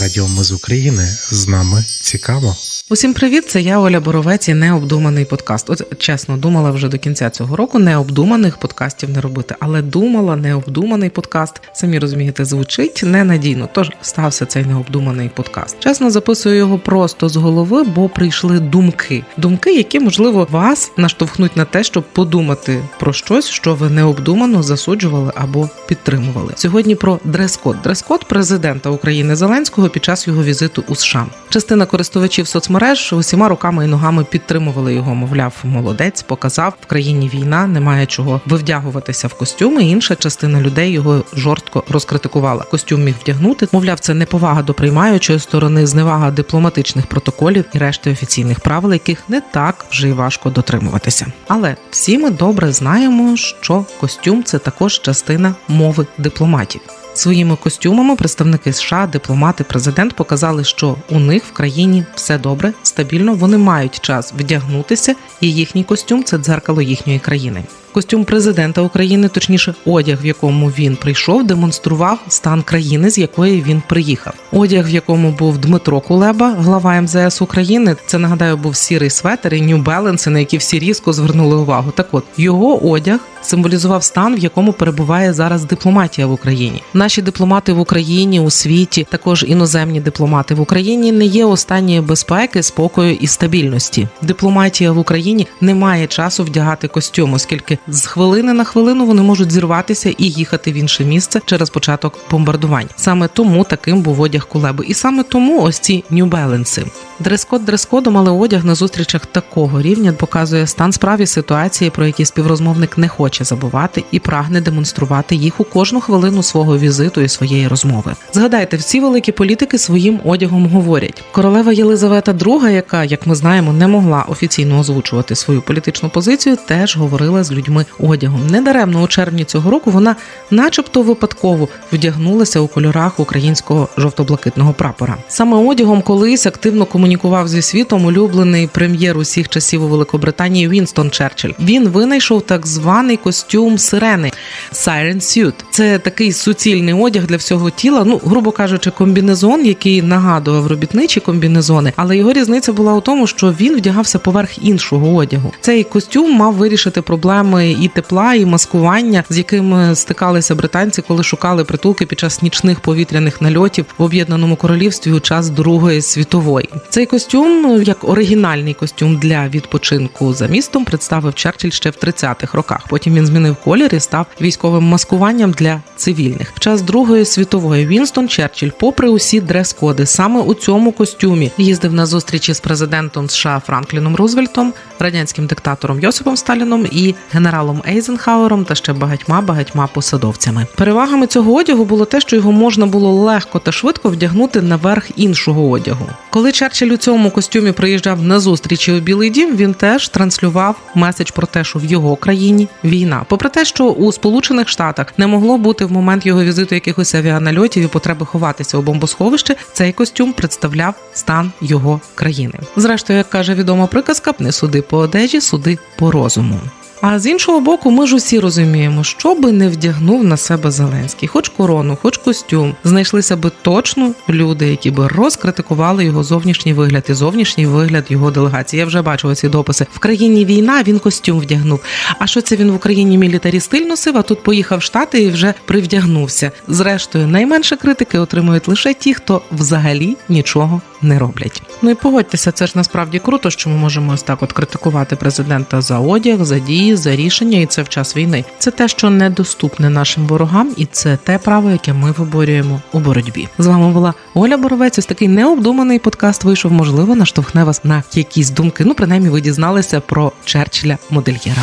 Радіо Ми з України з нами цікаво. Усім привіт! Це я Оля Боровець і необдуманий подкаст. От чесно, думала вже до кінця цього року необдуманих подкастів не робити, але думала необдуманий подкаст. Самі розумієте, звучить ненадійно. Тож стався цей необдуманий подкаст. Чесно записую його просто з голови, бо прийшли думки. Думки, які можливо вас наштовхнуть на те, щоб подумати про щось, що ви необдумано засуджували або підтримували. Сьогодні про дрес-код. Дрес-код президента України Зеленського під час його візиту у США. Частина користувачів соцмереж усіма руками і ногами підтримували його. Мовляв, молодець показав в країні війна, немає чого вивдягуватися в костюми. Інша частина людей його жорстко розкритикувала. Костюм міг вдягнути. Мовляв, це неповага до приймаючої сторони, зневага дипломатичних протоколів і решти офіційних правил, яких не так вже й важко дотримуватися. Але всі ми добре знаємо, що костюм це також частина мови дипломатів. Своїми костюмами представники США, дипломати, президент показали, що у них в країні все добре, стабільно. Вони мають час вдягнутися, і їхній костюм це дзеркало їхньої країни. Костюм президента України, точніше, одяг, в якому він прийшов, демонстрував стан країни, з якої він приїхав. Одяг, в якому був Дмитро Кулеба, глава МЗС України. Це нагадаю, був сірий светер і New Balance, на які всі різко звернули увагу. Так от його одяг символізував стан, в якому перебуває зараз дипломатія в Україні. Наші дипломати в Україні у світі, також іноземні дипломати в Україні, не є останньої безпеки, спокою і стабільності. Дипломатія в Україні не має часу вдягати костюм, оскільки з хвилини на хвилину вони можуть зірватися і їхати в інше місце через початок бомбардувань. Саме тому таким був одяг Кулеби, і саме тому ось ці нюбеленси. Дрес-код дрес-кодом, але одяг на зустрічах такого рівня показує стан справі ситуації, про які співрозмовник не хоче забувати і прагне демонструвати їх у кожну хвилину свого візиту і своєї розмови. Згадайте, всі великі політики своїм одягом говорять. Королева Єлизавета II, яка, як ми знаємо, не могла офіційно озвучувати свою політичну позицію, теж говорила з людьми одягом. Недаремно у червні цього року вона, начебто, випадково вдягнулася у кольорах українського жовто-блакитного прапора. Саме одягом колись активно комунікував зі світом улюблений прем'єр усіх часів у Великобританії Вінстон Черчилль. Він винайшов так званий костюм сирени Siren Suit. Це такий суцільний одяг для всього тіла. Ну, грубо кажучи, комбінезон, який нагадував робітничі комбінезони, але його різниця була у тому, що він вдягався поверх іншого одягу. Цей костюм мав вирішити проблеми і тепла, і маскування, з якими стикалися британці, коли шукали притулки під час нічних повітряних нальотів в об'єднаному королівстві у час Другої світової. Цей костюм, як оригінальний костюм для відпочинку за містом, представив Черчилль ще в 30-х роках. Потім він змінив колір і став військовим маскуванням для цивільних. В час Другої світової Вінстон Черчилль, попри усі дрес-коди, саме у цьому костюмі їздив на зустрічі з президентом США Франкліном Рузвельтом, радянським диктатором Йосипом Сталіном і генералом Ейзенхауером та ще багатьма багатьма посадовцями. Перевагами цього одягу було те, що його можна було легко та швидко вдягнути наверх іншого одягу. Коли Черчилль у цьому костюмі приїжджав на зустрічі у Білий Дім, він теж транслював меседж про те, що в його країні війна. Попри те, що у Сполучених Штатах не могло бути в момент його візиту якихось авіанальотів і потреби ховатися у бомбосховище, цей костюм представляв стан його країни. Зрештою, як каже відома приказка, не суди по одежі, суди по розуму. А з іншого боку, ми ж усі розуміємо, що би не вдягнув на себе Зеленський, хоч корону, хоч костюм, знайшлися би точно люди, які би розкритикували його зовнішній вигляд і зовнішній вигляд його делегації. Я вже бачила ці дописи. В країні війна він костюм вдягнув. А що це він в Україні мілітарі стиль носив? А тут поїхав в Штати і вже привдягнувся. Зрештою, найменше критики отримують лише ті, хто взагалі нічого не роблять. Ну і погодьтеся, це ж насправді круто, що ми можемо ось так от критикувати президента за одяг, за дії, за рішення, і це в час війни. Це те, що недоступне нашим ворогам, і це те право, яке ми виборюємо у боротьбі. З вами була Оля Боровець. Ось такий необдуманий подкаст вийшов. Можливо, наштовхне вас на якісь думки. Ну, принаймні, ви дізналися про Черчилля модельєра.